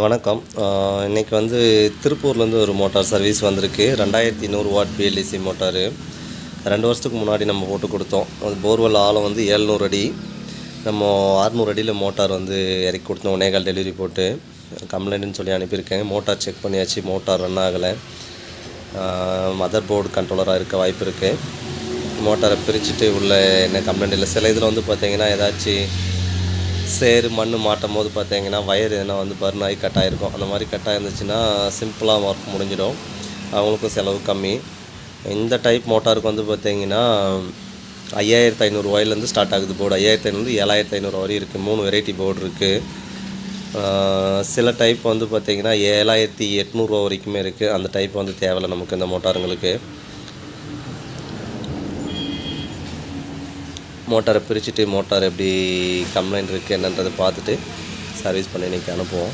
வணக்கம். இன்றைக்கி வந்து திருப்பூர்லேருந்து ஒரு மோட்டார் சர்வீஸ் வந்திருக்கு. ரெண்டாயிரத்தி நூறு வாட் பிஎல்இசி மோட்டாரு. ரெண்டு வருஷத்துக்கு முன்னாடி நம்ம போட்டு கொடுத்தோம். அது போர்வெல் ஆழம் வந்து ஏழ்நூறு அடி. நம்ம அறுநூறு அடியில் மோட்டார் வந்து இறக்கி கொடுத்தோம். ஒன்னேகால் டெலிவரி போட்டு. கம்ப்ளைண்ட்னு சொல்லி அனுப்பியிருக்கேன். மோட்டார் செக் பண்ணியாச்சு. மோட்டார் ரன் ஆகலை. மதர் போர்டு கண்ட்ரோலராக இருக்க வாய்ப்பு இருக்குது மோட்டாரை பிரிச்சுட்டு உள்ள என்ன கம்ப்ளைண்ட் இல்லை. சில இதில் வந்து பார்த்திங்கன்னா ஏதாச்சும் சேறு மண் மாட்டும் போது பார்த்தீங்கன்னா வயர் எதனா வந்து பர்ன் ஆகி கட் ஆகிருக்கும் அந்த மாதிரி கட் இருந்துச்சுன்னா சிம்பிளாக ஒர்க் முடிஞ்சிடும். அவங்களுக்கும் செலவு கம்மி. இந்த டைப் மோட்டாருக்கு வந்து பார்த்தீங்கன்னா ஐயாயிரத்து ஐநூறுரூவாயிலேருந்து ஸ்டார்ட் ஆகுது போர்டு ஐயாயிரத்து ஐநூறு ஏழாயிரத்து ஐநூறு வரையும் இருக்குது மூணு வெரைட்டி போர்டு இருக்குது சில டைப் வந்து பார்த்திங்கன்னா ஏழாயிரத்தி எட்நூறுரூவா வரைக்குமே இருக்குது அந்த டைப் வந்து தேவையில்லை நமக்கு இந்த மோட்டாருங்களுக்கு மோட்டாரை பிரிச்சுட்டு மோட்டார் எப்படி கம்ப்ளைண்ட் இருக்குது என்னன்றதை பார்த்துட்டு சர்வீஸ் பண்ணி இன்றைக்கி அனுப்புவோம்.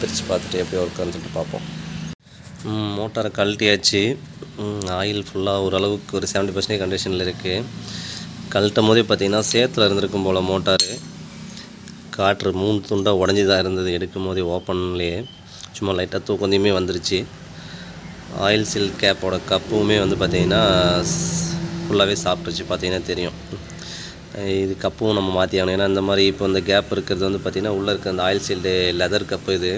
பிரித்து பார்த்துட்டு எப்படி ஒர்க்குன்னு சொல்லிட்டு பார்ப்போம். மோட்டாரை கழட்டியாச்சு. ஆயில் ஃபுல்லாக ஓரளவுக்கு ஒரு செவன்ட்டி பர்சன்டேஜ் கண்டிஷனில் இருக்குது கழட்டும் போதே பார்த்திங்கன்னா சேத்தில் இருந்திருக்கும் போல் மோட்டாரு. காற்று மூணு துண்டாக உடஞ்சி தான் இருந்தது எடுக்கும் போதே ஓப்பன்லேயே சும்மா லைட்டாக தூக்கந்தையுமே வந்துருச்சு. ஆயில் சீல் கேப்போட கப்புமே வந்து பார்த்திங்கன்னா ஃபுல்லாகவே சாப்பிட்டுச்சு பார்த்தீங்கன்னா தெரியும். இது கப்பும் நம்ம மாற்றி ஆகணும். ஏன்னா இந்த மாதிரி இப்போ இந்த கேப் இருக்கிறது வந்து பார்த்திங்கன்னா உள்ளே இருக்க அந்த ஆயில் சீல்டு லெதர் கப்பு இது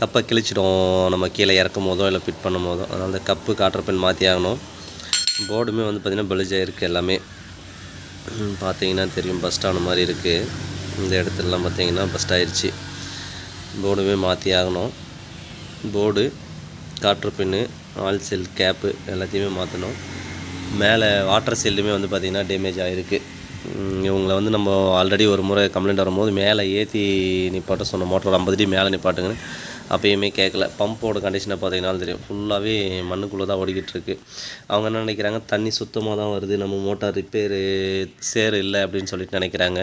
கப்பை கிழிச்சிடும். நம்ம கீழே இறக்கும் போதோ இல்லை ஃபிட் பண்ணும் போதோ. அதனால் அந்த கப்பு காட்டுற பின் மாற்றி ஆகணும். போர்டுமே வந்து பார்த்திங்கன்னா பெலிஜாக இருக்குது எல்லாமே. பார்த்தீங்கன்னா தெரியும். பஸ்ட் ஆன மாதிரி இருக்குது இந்த இடத்துலலாம் பார்த்தீங்கன்னா பஸ்ட் ஆயிடுச்சு போர்டுமே மாற்றி ஆகணும். போர்டு காற்று பின்னு ஆயில் செல் கேப்பு எல்லாத்தையுமே மாற்றணும் மேலே வாட்டர் செல்லுமே வந்து பார்த்திங்கன்னா டேமேஜ் ஆகிருக்கு இவங்களை வந்து நம்ம ஆல்ரெடி ஒரு முறை கம்ப்ளைண்ட் வரும்போது மேலே ஏற்றி நிப்பாட்ட சொன்ன மோட்டர் ஐம்பது அடி மேலே நிப்பாட்டுங்கன்னு. அப்பயுமே கேட்கல. பம்போட கண்டிஷனை பார்த்தீங்கன்னா தெரியும். ஃபுல்லாகவே மண்ணுக்குள்ளே தான் ஓடிக்கிட்டு இருக்கு. அவங்க என்ன நினைக்கிறாங்க? தண்ணி சுத்தமாக தான் வருது. நம்ம மோட்டார் ரிப்பேரு சேர் இல்லை அப்படின்னு சொல்லிட்டு நினைக்கிறாங்க.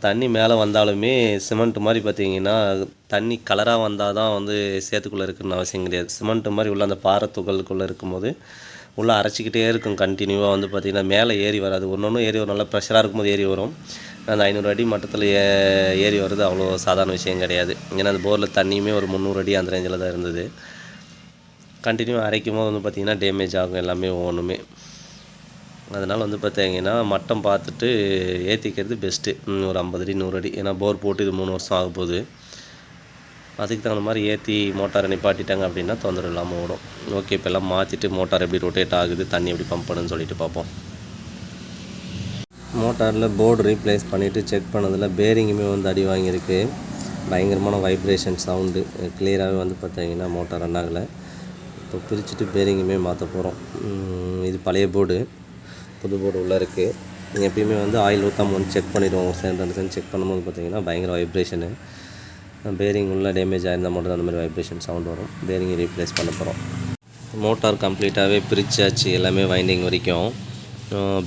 தண்ணி மேலே வந்தாலுமே சிமெண்ட் மாதிரி பார்த்தீங்கன்னா தண்ணி கலராக வந்தால் தான் வந்து சேத்துக்குள்ளே இருக்குன்னு அவசியம் கிடையாது. சிமெண்ட் மாதிரி உள்ள அந்த பாறை துகளுக்குள்ளே இருக்கும்போது உள்ளே அரைச்சிக்கிட்டே இருக்கும் கண்டினியூவாக வந்து பார்த்திங்கன்னா மேலே ஏறி வராது. ஒன்று ஒன்று ஏறி வரும். நல்லா ப்ரெஷராக இருக்கும்போது ஏறி வரும். அந்த ஐநூறு அடி மட்டத்தில் ஏ ஏறி வர்றது அவ்வளோ சாதாரண விஷயம் கிடையாது. ஏன்னா அந்த போரில் தண்ணியுமே ஒரு முந்நூறு அடி அந்த ரேஞ்சில் தான் இருந்தது. கண்டினியூ அரைக்கும் போது வந்து பார்த்திங்கன்னா டேமேஜ் ஆகும் எல்லாமே ஒவ்வொன்றுமே. அதனால் வந்து பார்த்தீங்கன்னா மட்டம் பார்த்துட்டு ஏற்றிக்கிறது பெஸ்ட்டு ஒரு ஐம்பது அடி நூறு அடி. ஏன்னா போர் போட்டு இது மூணு வருஷம் ஆக போகுது அதுக்கு தகுந்த மாதிரி ஏற்றி மோட்டாரை நிப்பாட்டிட்டாங்க அப்படின்னா தொந்தரவு இல்லாமல் ஓடும். ஓகே இப்போ எல்லாம் மாற்றிட்டு மோட்டார் எப்படி ரொட்டேட் ஆகுது தண்ணி எப்படி பம்ப் பண்ணுன்னு சொல்லிட்டு பார்ப்போம். மோட்டாரில் போர்டு ரீப்ளேஸ் பண்ணிவிட்டு செக் பண்ணதில் பேரிங்குமே வந்து அடி வாங்கியிருக்கு. பயங்கரமான வைப்ரேஷன் சவுண்டு கிளியராகவே வந்து பார்த்தீங்கன்னா மோட்டார் ரன் ஆகலை. இப்போ பிரிச்சுட்டு பேரிங்குமே மாற்ற போகிறோம் இது பழைய போர்டு புது போர்டு உள்ளே இருக்குது எப்பயுமே வந்து ஆயில் ஊற்றாமல் வந்து செக் பண்ணிவிடுவோம் சென்ட் ரெண்டு சென்ட் செக் பண்ணும்போது பார்த்தீங்கன்னா பயங்கர வைப்ரேஷனு பேரிங் உள்ள டேமேஜ் ஆயிருந்தால் மட்டும் தான் அந்த மாதிரி வைப்ரேஷன் சவுண்ட் வரும். பேரிங்கை ரீப்ளேஸ் பண்ண போகிறோம் மோட்டார் கம்ப்ளீட்டாகவே பிரிச்சாச்சு எல்லாமே வைண்டிங் வரைக்கும்.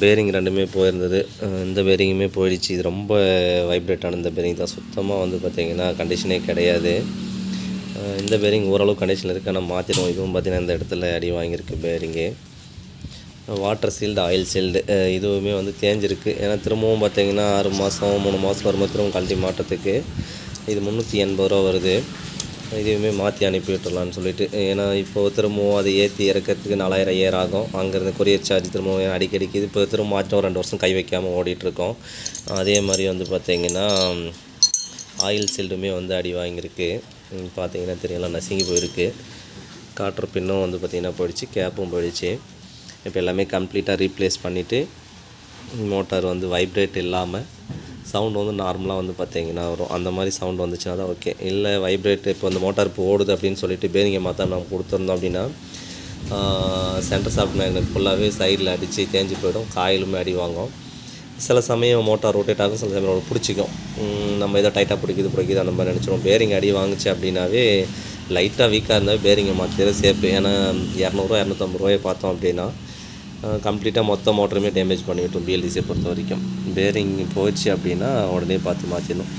பேரிங் ரெண்டுமே போயிருந்தது. இந்த பேரிங்குமே போயிடுச்சு. இது ரொம்ப வைப்ரேட் ஆன இந்த பேரிங் தான். சுத்தமாக வந்து பார்த்திங்கன்னா கண்டிஷனே கிடையாது. இந்த பேரிங் ஓரளவு கண்டிஷனில் இருக்குது ஆனால் மாற்றிடுவோம் இதுவும் பார்த்திங்கன்னா இந்த இடத்துல அடி வாங்கியிருக்கு bearing water seal oil seal இதுவுமே வந்து தேஞ்சிருக்கு. ஏன்னா திரும்பவும் பார்த்தீங்கன்னா ஆறு மாதம் மூணு மாதம் வரும்போது திரும்ப கழட்டி மாட்டத்துக்கு இது முந்நூற்றி எண்பது ரூபா வருது. இதுவுமே மாற்றி அனுப்பி விட்டுறலான்னு சொல்லிட்டு. ஏன்னா இப்போது திரும்பவும் அதை ஏற்றி இறக்கிறதுக்கு நாலாயிரம் ஏர் ஆகும். அங்கேருந்து கொரியர் சார்ஜ் திரும்பவும் அடிக்கடிக்கு இது இப்போ திரும்ப மாற்றம் ரெண்டு வருஷம் கை வைக்காமல் ஓடிட்டுருக்கோம். அதே மாதிரி வந்து பார்த்தீங்கன்னா ஆயில் சீல்டுமே வந்து அடி வாங்கியிருக்கு. பார்த்தீங்கன்னா தெரியலாம் நசுங்கி போயிருக்கு. காற்று பின்னும் வந்து பார்த்திங்கன்னா போயிடுச்சு. கேப்பும் போயிடுச்சு. இப்போ எல்லாமே கம்ப்ளீட்டாக ரீப்ளேஸ் பண்ணிவிட்டு மோட்டார் வந்து வைப்ரேட் இல்லாமல் சவுண்ட் வந்து நார்மலாக வந்து பார்த்தீங்கன்னா வரும். அந்த மாதிரி சவுண்ட் வந்துச்சுன்னா தான் ஓகே இல்லை வைப்ரேட் இப்போ அந்த மோட்டார் இப்போ ஓடுது அப்படின்னு சொல்லிட்டு பேரிங்கை மாற்ற நம்ம கொடுத்துருந்தோம் அப்படின்னா சென்டர் சாஃப்ட் மேக்னெட் ஃபுல்லாகவே சைடில் அடித்து தேஞ்சு போயிடும். காயிலுமே அடி வாங்கும். சில சமயம் மோட்டார் ரொட்டேட் ஆகும் சில சமயம் பிடிச்சிக்கும். நம்ம எதோ டைட்டாக பிடிக்குது பிடிக்குது அந்த மாதிரி நினச்சிடும் பேரிங் அடி வாங்குச்சு அப்படின்னாவே லைட்டாக வீக்காக இருந்தால் பேரிங்கை மாற்றிட சேஃப் ஏன்னா இரநூறுவா இரநூத்தம்பது ரூபாயை பார்த்தோம் அப்படின்னா கம்ப்ளீட்டாக மொத்த மோட்டருமே டேமேஜ் பண்ணிவிட்டோம் பிஎல்டிசியை பொறுத்த வரைக்கும். பேரிங் போச்சு அப்படின்னா உடனே பார்த்து மாற்றிடணும்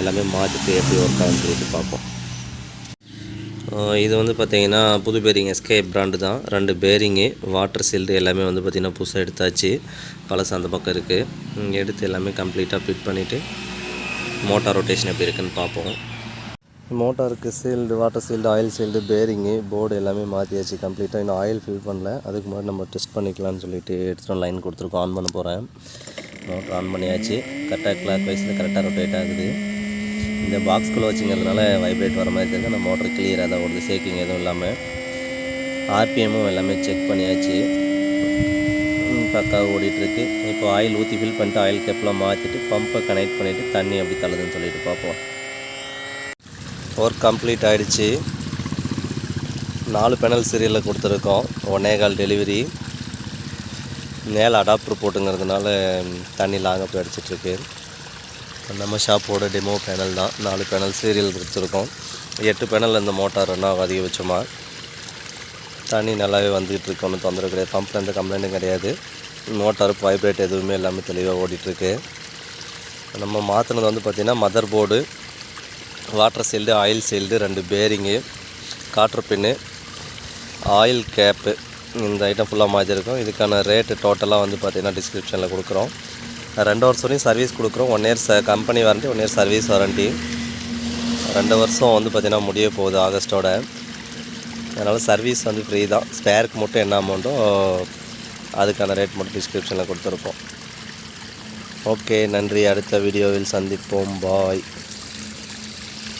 எல்லாமே மாற்றிட்டு எப்படி ஒர்க் ஆகுன்னு சொல்லிட்டு பார்ப்போம். இது வந்து பார்த்தீங்கன்னா புது பேரிங் எஸ்கே பிராண்டு தான். ரெண்டு பேரிங்கு வாட்டர் சீல்டு எல்லாமே வந்து பார்த்திங்கன்னா புதுசாக எடுத்தாச்சு. பழசு அந்த பக்கம் இருக்குது எடுத்து எல்லாமே கம்ப்ளீட்டாக ஃபிட் பண்ணிவிட்டு மோட்டார் ரொட்டேஷன் எப்படி இருக்குன்னு பார்ப்போம். மோட்டாருக்கு seal water seal oil seal bearing board எல்லாமே மாற்றியாச்சு கம்ப்ளீட்டாக இன்னும் ஆயில் ஃபில் பண்ணல. அதுக்கு முன்னாடி நம்ம டெஸ்ட் பண்ணிக்கலாம்னு சொல்லிட்டு எடுத்துகிட்டு லைன் கொடுத்துருக்கோம். ஆன் பண்ண போகிறேன் மோட்டர் ஆன் பண்ணியாச்சு. கரெக்டாக கிளாக் வைஸில் கரெக்டாக ரொட்டேட் ஆகுது. இந்த பாக்ஸ்குள்ளே வச்சுங்கிறதுனால வைப்ரேட் வர மாதிரி தெரிஞ்சு நம்ம மோட்டர் கிளியராக தான் ஓடுது. சேக்கிங் எதுவும் இல்லாமல் ஆர்பிஎம்மும் எல்லாமே செக் பண்ணியாச்சு. பக்காவாக ஓடிட்டுருக்கு. இப்போ ஆயில் ஊற்றி ஃபில் பண்ணிட்டு ஆயில் கேப்லாம் மாற்றிட்டு பம்பை கனெக்ட் பண்ணிவிட்டு தண்ணி எப்படி தள்ளுதுன்னு சொல்லிட்டு பார்ப்போம். ஒர்க் கம்ப்ளீட் ஆகிடுச்சு நாலு பேனல் சீரியலில் கொடுத்துருக்கோம். ஒன்னே கால் டெலிவரி மேலே அடாப்டர் போட்டுங்கிறதுனால தண்ணி லாங்காக போய் அடிச்சிட்ருக்கு நம்ம ஷாப்போட டெமோ பேனல் தான். நாலு பேனல் சீரியல் கொடுத்துருக்கோம். எட்டு பேனல் இந்த மோட்டார் ரன் ஆகும் அதிகபட்சமாக தண்ணி நல்லாவே வந்துகிட்டு இருக்கு. ஒன்றும் தொந்தரவு கிடையாது. பம்பில் எந்த கம்ப்ளைண்ட்டும் கிடையாது. மோட்டார் வைப்ரேட் எதுவுமே எல்லாமே தெளிவாக ஓடிட்டுருக்கு நம்ம மாற்றினது வந்து பார்த்திங்கன்னா mother board water sealed oil sealed ரெண்டு பேரிங்கு காற்று பின்னு ஆயில் கேப்பு இந்த ஐட்டம் ஃபுல்லாக மாற்றிருக்கோம். இதுக்கான ரேட்டு டோட்டலாக வந்து பார்த்திங்கன்னா டிஸ்கிரிப்ஷனில் கொடுக்குறோம். ரெண்டு வருஷம் வரையும் சர்வீஸ் கொடுக்குறோம். ஒன் இயர் ச company warranty one year service warranty ரெண்டு வருஷம் வந்து பார்த்திங்கன்னா முடிய போகுது ஆகஸ்ட்டோட அதனால் சர்வீஸ் வந்து ஃப்ரீ தான். ஸ்பேருக்கு மட்டும் என்ன அமௌண்ட்டோ அதுக்கான ரேட் மட்டும் டிஸ்கிரிப்ஷனில் கொடுத்துருப்போம் ஓகே நன்றி. அடுத்த வீடியோவில் சந்திப்போம். பாய்